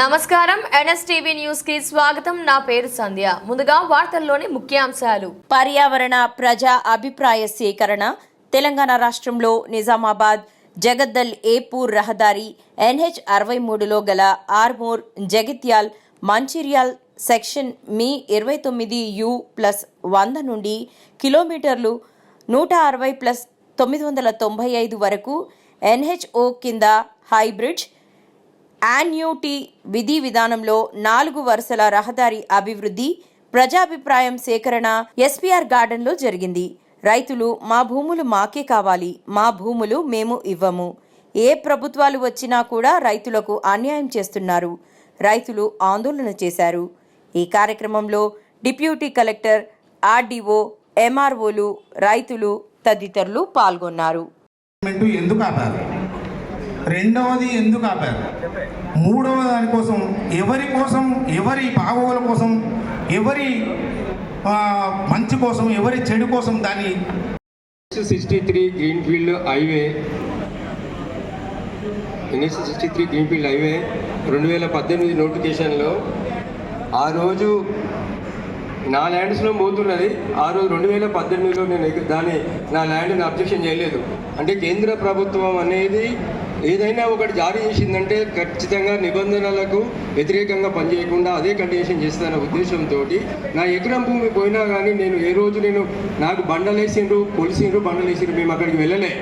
నమస్కారం. ఎన్ఎస్టీవీ న్యూస్కి స్వాగతం. నా పేరు సంధ్య. ముందుగా వార్తల్లోని ముఖ్యాంశాలు. పర్యావరణ ప్రజా అభిప్రాయ సేకరణ తెలంగాణ రాష్ట్రంలో నిజామాబాద్ జగద్దల్ ఏపూర్ రహదారి ఎన్హెచ్ అరవై మూడులో గల ఆర్మూర్ జగిత్యాల్ మంచిర్యాల్ సెక్షన్ మీ ఇరవై తొమ్మిది యు ప్లస్ వంద నుండి కిలోమీటర్లు నూట అరవై ప్లస్ తొమ్మిది వందల తొంభై ఐదు వరకు ఎన్హెచ్ఓ కింద హైబ్రిడ్జ్ యాన్యూటీ విధి విధానంలో నాలుగు వరుసల రహదారి అభివృద్ధి ప్రజాభిప్రాయం సేకరణ ఎస్పీఆర్ గార్డెన్లో జరిగింది. రైతులు మా భూములు మాకే కావాలి మా భూములు మేము ఇవ్వము. ఏ ప్రభుత్వాలు వచ్చినా కూడా రైతులకు అన్యాయం చేస్తున్నారు. రైతులు ఆందోళన చేశారు. ఈ కార్యక్రమంలో డిప్యూటీ కలెక్టర్ ఆర్డీఓ ఎంఆర్ఓలు రైతులు తదితరులు పాల్గొన్నారు. ఎందుకు ఆపారు రెండవది ఎందుకు ఆపారు? మూడవ దానికోసం ఎవరి కోసం ఎవరి బాగోగుల కోసం ఎవరి మంచి కోసం ఎవరి చెడు కోసం దాన్ని sixty three greenfield highway NS sixty three greenfield highway రెండు వేల పద్దెనిమిది నోటిఫికేషన్లో ఆ రోజు నా ల్యాండ్స్లో పోతున్నది ఆ రోజు రెండు వేల పద్దెనిమిదిలో నేను దాన్ని నా ల్యాండ్ని అబ్జెక్షన్ చేయలేదు. అంటే కేంద్ర ప్రభుత్వం అనేది ఏదైనా ఒకటి జారీ చేసిందంటే ఖచ్చితంగా నిబంధనలకు వ్యతిరేకంగా పనిచేయకుండా అదే కండిషన్ చేస్తాన ఉద్దేశంతో నా ఎకరం భూమి పోయినా కానీ నేను ఏ రోజు నేను నాకు బండలేసిండ్రు కొలిసిండ్రు బండలేసిండ్రు మేము అక్కడికి వెళ్ళలే.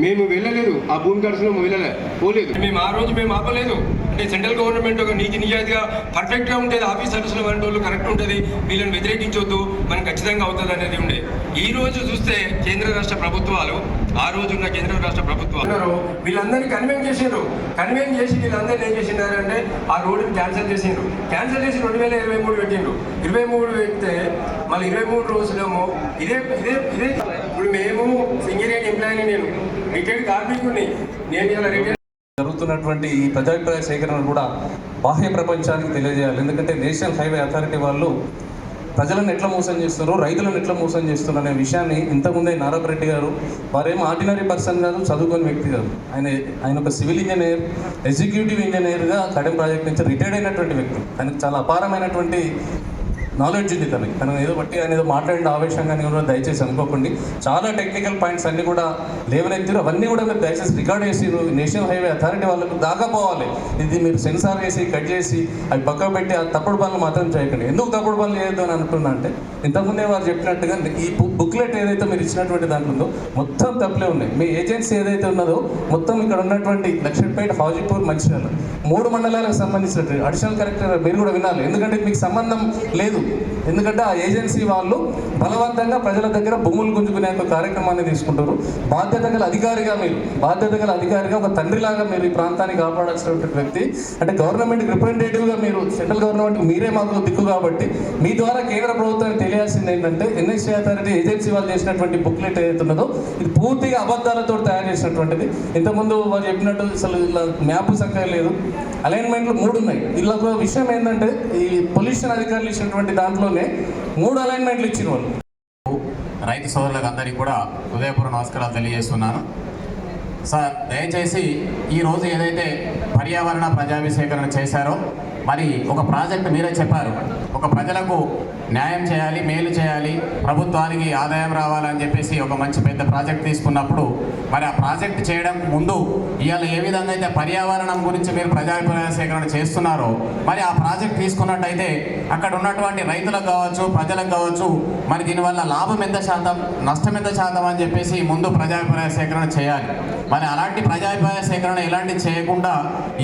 మేము వెళ్ళలేదు. ఆ భూమి ఖర్చులో వెళ్ళలే. పోలేదు. మేము ఆ రోజు మేము ఆపలేదు. అంటే సెంట్రల్ గవర్నమెంట్ ఒక నీతి నిజాయితీగా పర్ఫెక్ట్గా ఉంటుంది ఆఫీసర్స్లో వంటి వాళ్ళు కరెక్ట్ ఉంటుంది వీళ్ళని వ్యతిరేకించొద్దు మనకు ఖచ్చితంగా అవుతుంది అనేది ఉండే. ఈ రోజు చూస్తే కేంద్ర రాష్ట్ర ప్రభుత్వాలు ఆ రోజు ఉన్న కేంద్ర రాష్ట్ర ప్రభుత్వాలు వీళ్ళందరినీ కన్వెన్స్ చేసిండ్రు. కన్వెన్స్ చేసి వీళ్ళందరినీ ఏం చేసినారంటే ఆ రోడ్డుని క్యాన్సిల్ చేసిండ్రు. క్యాన్సిల్ చేసి రెండు వేల ఇరవై మూడు పెట్టిండ్రు. ఇరవై మూడు పెడితే మళ్ళీ ఇరవై మూడు రోజులేమో ఇదే ఇదే ఇదే. ఇప్పుడు మేము సింగరేట్ ఎంప్లాయీని నేను రిటైర్డ్ కార్మికుడిని. నేను ఇలా రిటైర్ జరుగుతున్నటువంటి ఈ ప్రజాభిప్రాయ సేకరణ కూడా బాహ్య ప్రపంచానికి తెలియజేయాలి. ఎందుకంటే నేషనల్ హైవే అథారిటీ వాళ్ళు ప్రజలను ఎట్లా మోసం చేస్తున్నారు రైతులను ఎట్లా మోసం చేస్తున్నారు అనే విషయాన్ని ఇంతకుముందే నారాపరెడ్డి గారు వారేం ఆర్డినరీ పర్సన్ కాదు చదువుకొని వ్యక్తి కాదు. ఆయన ఆయన ఒక సివిల్ ఇంజనీర్ ఎగ్జిక్యూటివ్ ఇంజనీర్గా కడెం ప్రాజెక్ట్ నుంచి రిటైర్డ్ అయినటువంటి వ్యక్తి. ఆయనకు చాలా అపారమైనటువంటి నాలెడ్జ్ ఉంది తనకి. తను ఏదో బట్టి ఆయన ఏదో మాట్లాడిన ఆవేశంగా కూడా దయచేసి అనుకోకండి. చాలా టెక్నికల్ పాయింట్స్ అన్నీ కూడా లేవనెత్తారు. అవన్నీ కూడా మీరు దయచేసి రికార్డ్ చేసి నేషనల్ హైవే అథారిటీ వాళ్ళకు దాకా పోవాలి. ఇది మీరు సెన్సార్ చేసి కట్ చేసి అవి పక్కకు పెట్టి ఆ తప్పుడు పనులు మాత్రం చేయకండి. ఎందుకు తప్పుడు పనులు చేయొద్దు అని అనుకున్నా అంటే ఇంతకుముందే వారు చెప్పినట్టుగా ఈ బుక్లెట్ ఏదైతే మీరు ఇచ్చినటువంటి దాంట్లో ఉందో మొత్తం తప్పులే ఉన్నాయి. మీ ఏజెన్సీ ఏదైతే ఉన్నదో మొత్తం ఇక్కడ ఉన్నటువంటి లక్ష్మీపేట హాజీపూర్ మంచిర్యాల మూడు మండలాలకు సంబంధించినటువంటి అడిషనల్ కలెక్టర్ మీరు కూడా వినాలి. ఎందుకంటే మీకు సంబంధం లేదు. ఎందుకంటే ఆ ఏజెన్సీ వాళ్ళు బలవంతంగా ప్రజల దగ్గర భూములు గుంజుకునే ఒక కార్యక్రమాన్ని తీసుకుంటారు. బాధ్యత గల అధికారిగా మీరు బాధ్యత గల అధికారిగా ఒక తండ్రిలాగా మీరు ఈ ప్రాంతాన్ని కాపాడాల్సినటువంటి వ్యక్తి. అంటే గవర్నమెంట్ రిప్రజెంటేటివ్గా మీరు సెంట్రల్ గవర్నమెంట్ మీరే మాకు దిక్కు కాబట్టి మీ ద్వారా కేంద్ర ప్రభుత్వానికి తెలియాల్సింది ఏంటంటే ఎన్ఎస్సీ అథారిటీ ఏజెన్సీ వాళ్ళు చేసినటువంటి బుక్లెట్ ఏదైతున్నదో ఇది పూర్తిగా అబద్ధాలతో తయారు చేసినటువంటిది. ఇంతకుముందు వారు చెప్పినట్టు అసలు ఇలా మ్యాప్ సంఖ్య లేదు. అలైన్మెంట్లు మూడు ఉన్నాయి ఇలా విషయం ఏంటంటే ఈ పొల్యూషన్ అధికారులు ఇచ్చినటువంటి దాంట్లోనే మూడు అలైన్మెంట్లు ఇచ్చిన వాళ్ళు రైతు సోదరులకు అందరికీ కూడా ఉదయపూర్వ నమస్కారాలు తెలియజేస్తున్నాను. సార్ దయచేసి ఈరోజు ఏదైతే పర్యావరణ ప్రజాభిషేకరణ చేశారో మరి ఒక ప్రాజెక్ట్ మీరే చెప్పారు. ఒక ప్రజలకు న్యాయం చేయాలి మేలు చేయాలి ప్రభుత్వానికి ఆదాయం రావాలని చెప్పేసి ఒక మంచి పెద్ద ప్రాజెక్ట్ తీసుకున్నప్పుడు మరి ఆ ప్రాజెక్ట్ చేయడం ముందు ఇవాళ ఏ విధంగా అయితే పర్యావరణం గురించి మీరు ప్రజాభిప్రాయ సేకరణ చేస్తున్నారో మరి ఆ ప్రాజెక్ట్ తీసుకున్నట్టయితే అక్కడ ఉన్నటువంటి రైతులకు కావచ్చు ప్రజలకు కావచ్చు మరి దీనివల్ల లాభం ఎంత శాతం నష్టం ఎంత శాతం అని చెప్పేసి ముందు ప్రజాభిప్రాయ సేకరణ చేయాలి. మరి అలాంటి ప్రజాభిప్రాయ సేకరణ ఇలాంటివి చేయకుండా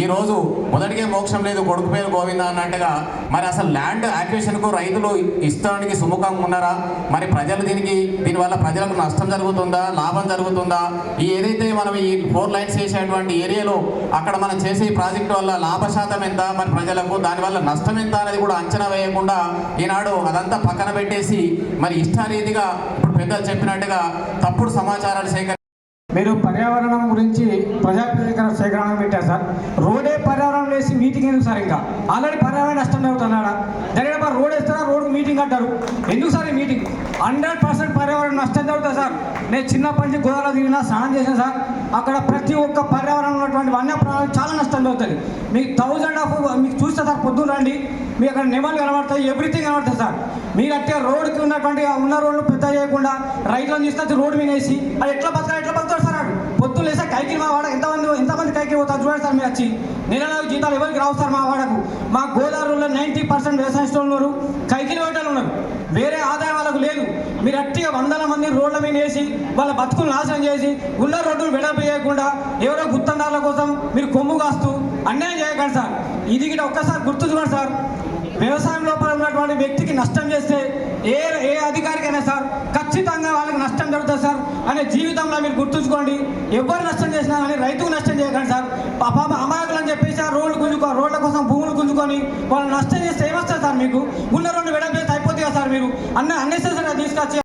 ఈరోజు మొదటికే మోక్షం లేదు కొడుకు పేరు గోవింద అన్నట్టుగా మరి అసలు ల్యాండ్ యాక్విజిషన్కు రైతులు ఇష్టానికి సుముఖంగా ఉన్నారా? మరి ప్రజలు దీనికి దీనివల్ల ప్రజలకు నష్టం జరుగుతుందా? లాభం జరుగుతుందా? ఈ ఏదైతే మనం ఈ ఫోర్ లైన్స్ చేసేటువంటి ఏరియాలో అక్కడ మనం చేసే ప్రాజెక్ట్ ప్రాజెక్టు వల్ల లాభ శాతం ఎంత? మరి ప్రజలకు దానివల్ల నష్టం ఎంత అనేది కూడా అంచనా వేయకుండా ఈనాడు అదంతా పక్కన పెట్టేసి మరి ఇష్టారీతిగా ఇప్పుడు పెద్దలు చెప్పినట్టుగా తప్పుడు సమాచారాలు సేకరి మీరు పర్యావరణం గురించి ప్రజాప్రతికరణ సేకరణ పెట్టారు సార్. రోడే పర్యావరణం వేసి మీటింగ్ ఎందుకు సార్ ఇంకా? ఆల్రెడీ పర్యావరణ నష్టం జరుగుతున్నాడా? డైరెక్ట్ రోడ్ వేస్తారా? రోడ్ మీటింగ్ అంటారు ఎందుకు సార్ ఈ మీటింగ్? హండ్రెడ్ పర్సెంట్ పర్యావరణ నష్టం జరుగుతుంది సార్. నేను చిన్నప్పటి నుంచి గోదావరి దిగిన స్నానం చేశాను సార్. అక్కడ ప్రతి ఒక్క పర్యావరణం ఉన్నటువంటి వన్యప్రాణాలకు చాలా నష్టం జరుగుతుంది. మీకు థౌజండ్ ఆఫ్ మీకు చూస్తే సార్ పొద్దున్న రండి. మీకు అక్కడ నెమలు కనబడతాయి ఎవ్రీథింగ్ కనబడుతుంది సార్. మీరు అట్టే రోడ్డుకి ఉన్నటువంటి ఉన్న రోడ్లు పెద్ద చేయకుండా రైతులను తీసుకొచ్చి రోడ్డు మీద వేసి అది ఎట్లా బతకాలి ఎట్లా బతుకుతారు సార్ వాడు పొద్దున్న లేసా కైకి మా వాడ ఎంతమంది ఎంతమంది కైకి పోతారు చూడండి సార్ మీరు వచ్చి నెల జీతాలు ఎవరికి రావు సార్ మా వాడకు? మా గోదావరిలో నైంటీ పర్సెంట్ వ్యవసాయ స్టోర్లు ఉన్నారు కైకిలి వేటలు ఉన్నారు. వేరే ఆదాయం వాళ్ళకు లేదు మీరు అట్టిగా వందల మంది రోడ్ల మీద వేసి వాళ్ళ బతుకులు నాశనం చేసి ఉన్న రోడ్డును వెడల్పు చేయకుండా ఎవరో గుత్తందారుల కోసం మీరు కొమ్ము కాస్తూ అన్యాయం చేయకండి సార్. ఇది గిట్ట ఒక్కసారి గుర్తుంచుకోండి సార్. వ్యవసాయం లోపల ఉన్నటువంటి వ్యక్తికి నష్టం చేస్తే ఏ ఏ అధికారికైనా సార్ ఖచ్చితంగా వాళ్ళకి నష్టం జరుగుతుంది సార్ అనే జీవితంలో మీరు గుర్తుంచుకోండి. ఎవరు నష్టం చేసినా కానీ రైతుకు నష్టం చేయకండి సార్. పాప అమాయకులు అని చెప్పేసి ఆ రోడ్లు గుంజుకో రోడ్ల కోసం భూములు గుంజుకొని వాళ్ళు నష్టం చేస్తే ఏమొస్తారు సార్ మీకు? ఉన్న రెండు వెడపేసి అయిపోతుంది కదా సార్ మీరు? అన్న అన్నెసెసరీ తీసుకొచ్చి